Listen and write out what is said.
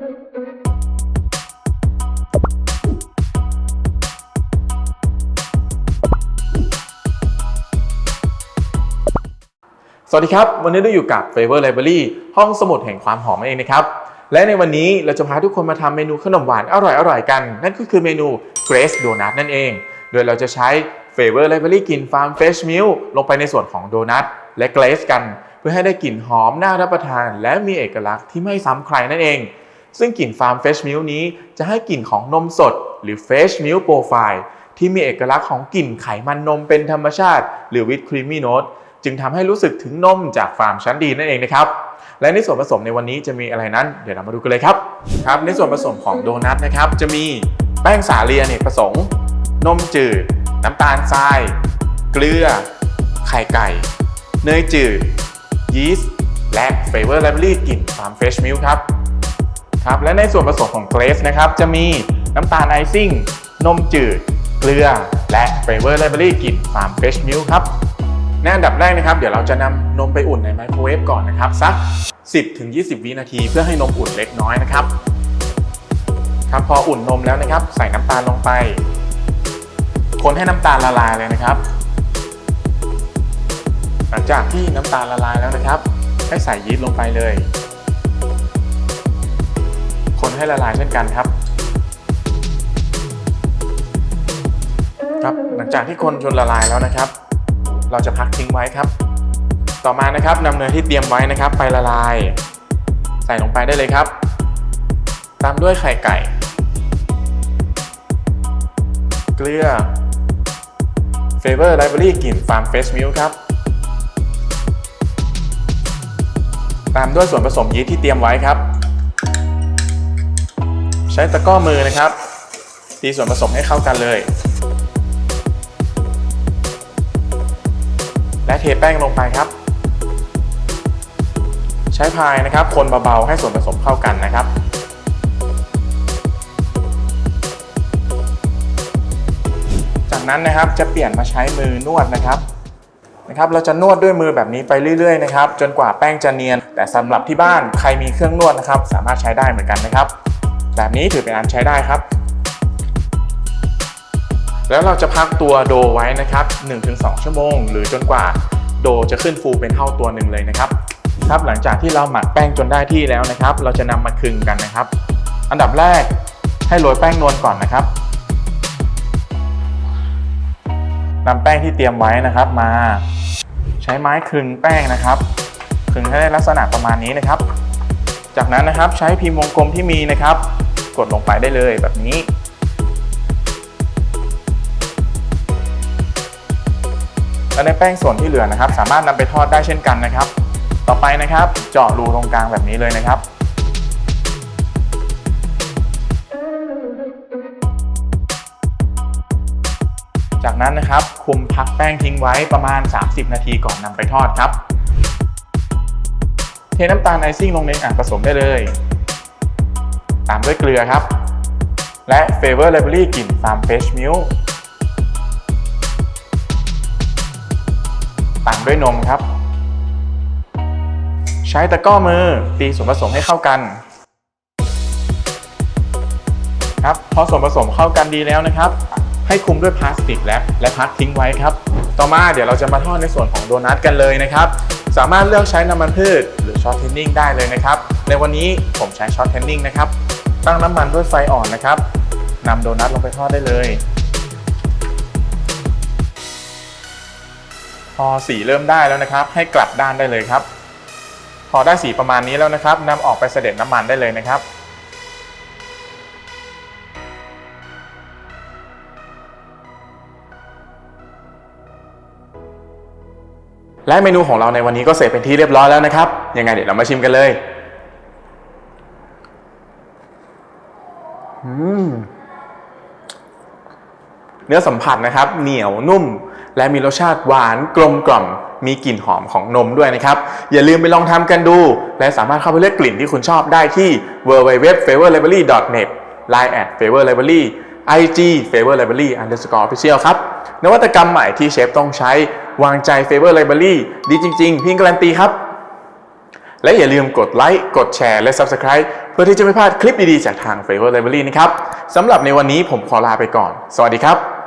สวัสดีครับ วันนี้เราอยู่กับ Flavor Library ห้องสมุดแห่งความหอมนั่นเองนะครับ และในวันนี้เราจะพาทุกคนมาทำเมนูขนมหวานอร่อยๆกัน นั่นก็คือเมนู Grace Donut นั่นเอง โดยเราจะใช้ Flavor Library กลิ่น Farm Fresh Milk ลงไปในส่วนของโดนัทและ Glaze กัน เพื่อให้ได้กลิ่นหอมน่ารับประทาน และมีเอกลักษณ์ที่ไม่ซ้ำใครนั่นเอง ซึ่งกลิ่น Farm Fresh Milk นี้จะให้กลิ่นของนมสด หรือ Fresh Milk Profile ที่มีเอกลักษณ์ของกลิ่นไขมันนมเป็นธรรมชาติ หรือ with creamy note จึงทำให้รู้สึกถึงนมจากฟาร์มชั้นดีนั่นเองนะครับ และในส่วนผสมในวันนี้จะมีอะไรนั้น เดี๋ยวเรามาดูกันเลยครับครับ ในส่วนผสมของโดนัทนะครับ จะมีแป้งสาลีอเนกประสงค์ นมจืด น้ำตาลทราย เกลือ ไข่ไก่ เนยจืด ยีสต์และเฟเวอร์ไลบรารีกลิ่นฟาร์มเฟชมิลครับ ครับและในส่วนผสมของเกรสนะครับจะมีน้ำตาลไอซิ่ง นมจืด เกลือ และเฟเวอร์ไลบรารีกลิ่นฟาร์มเฟรชมิลครับในอันดับแรกนะครับ เดี๋ยวเราจะนำนมไปอุ่นในไมโครเวฟก่อนนะครับ สัก 10-20 วินาที เพื่อให้นมอุ่นเล็กน้อยนะครับครับพออุ่นนมแล้วนะครับ ใส่น้ำตาลลงไป คนให้น้ำตาลละลายเลยนะครับ หลังจากที่น้ำตาลละลายแล้วนะครับ ให้ใส่ยีสต์ลงไปเลย คนให้ละลายเช่นกันครับ ครับหลังจากที่คนจนละลายแล้วนะครับ เราจะพักทิ้งไว้ครับ ต่อมานะครับนำเนยที่เตรียมไว้นะครับ ไปละลาย ใส่ลงไปได้เลยครับ ตามด้วยไข่ไก่ เกลือเฟเวอร์ไลบรารีกลิ่นฟาร์มเฟสมิลครับ ตามด้วยส่วนผสมยีสต์ที่เตรียมไว้ครับ ช้ตะกร้อมือนะครับ ตีส่วนผสมให้เข้ากันเลย และเทแป้งลงไปครับ ใช้พายนะครับ คนเบาๆให้ส่วนผสมเข้ากันนะครับจากนั้นนะครับจะเปลี่ยนมาใช้มือนวดนะครับนะครับ เราจะนวดด้วยมือแบบนี้ไปเรื่อยๆนะครับ จนกว่าแป้งจะเนียน แต่สำหรับที่บ้านใครมีเครื่องนวดนะครับ สามารถใช้ได้เหมือนกันนะครับ แบบนี้ถือเป็นอันใช้ได้ครับ แล้วเราจะพักตัวโดไว้นะครับ 1-2 ชั่วโมง หรือจนกว่าโดจะขึ้นฟูเป็นเท่าตัวหนึ่งเลยนะครับครับหลังจากที่เราหมักแป้งจนได้ที่แล้วนะครับ เราจะนำมาคึงกันนะครับ อันดับแรกให้โรยแป้งนวลก่อนนะครับนำแป้งที่เตรียมไว้นะครับมา ใช้ไม้คึงแป้งนะครับ คึงให้ได้ลักษณะประมาณนี้นะครับ จากนั้นนะครับใช้พิมพ์วงกลมที่มีนะครับ กดลงไปได้เลยแบบนี้ และในแป้งส่วนที่เหลือนะครับ สามารถนำไปทอดได้เช่นกันนะครับ ต่อไปนะครับ เจาะรูตรงกลางแบบนี้เลยนะครับจากนั้นนะครับคุมพักแป้งทิ้งไว้ประมาณ 30 นาทีก่อนนำไปทอดครับ เทน้ำตาลไอซิ่งลงในอ่างผสมได้เลย ตามด้วยเกลือครับ และเฟเวอร์ไลบรารีกลิ่นฟาร์มเฟชมิลตามด้วยนมครับ ใช้ตะกร้อมือตีส่วนผสมให้เข้ากันครับพอส่วนผสมเข้ากันดีแล้วนะครับ ให้คลุมด้วยพลาสติกแรปและพักทิ้งไว้ครับ ต่อมาเดี๋ยวเราจะมาทอดในส่วนของโดนัทกันเลยนะครับ สามารถเลือกใช้น้ำมันพืชหรือ ช็อตเทนนิ่งได้เลยนะครับ ในวันนี้ผมใช้ช็อตเทนนิ่งนะครับ ตั้งน้ำมันด้วยไฟอ่อนนะครับนำโดนัทลงไปทอดได้เลย พอสีเริ่มได้แล้วนะครับ ให้กลับด้านได้เลยครับ พอได้สีประมาณนี้แล้วนะครับนำออกไปเสด็จน้ำมันได้เลยนะครับ และเมนูของเราในวันนี้ก็เสร็จเป็นที่เรียบร้อยแล้วนะครับ ยังไงเดี๋ยวเรามาชิมกันเลยเนื้อสัมผัสนะครับ เหนียวนุ่ม และมีรสชาติหวานกลมกล่อม มีกลิ่นหอมของนมด้วยนะครับ อย่าลืมไปลองทำกันดู และสามารถเข้าไปเลือกกลิ่นที่คุณชอบได้ที่ www.favorlibrary.net line at favorlibrary ig favorlibrary underscore official ครับ นวัตกรรมใหม่ที่เชฟต้องใช้วางใจ Favor Library ดีจริง ๆ พิงการันตีครับ และอย่าลืมกดไลค์กดแชร์และ Subscribe เพื่อที่จะไม่พลาดคลิปดี ๆ จากทาง Favor Library นะครับสำหรับในวันนี้ผมขอลาไปก่อน สวัสดีครับ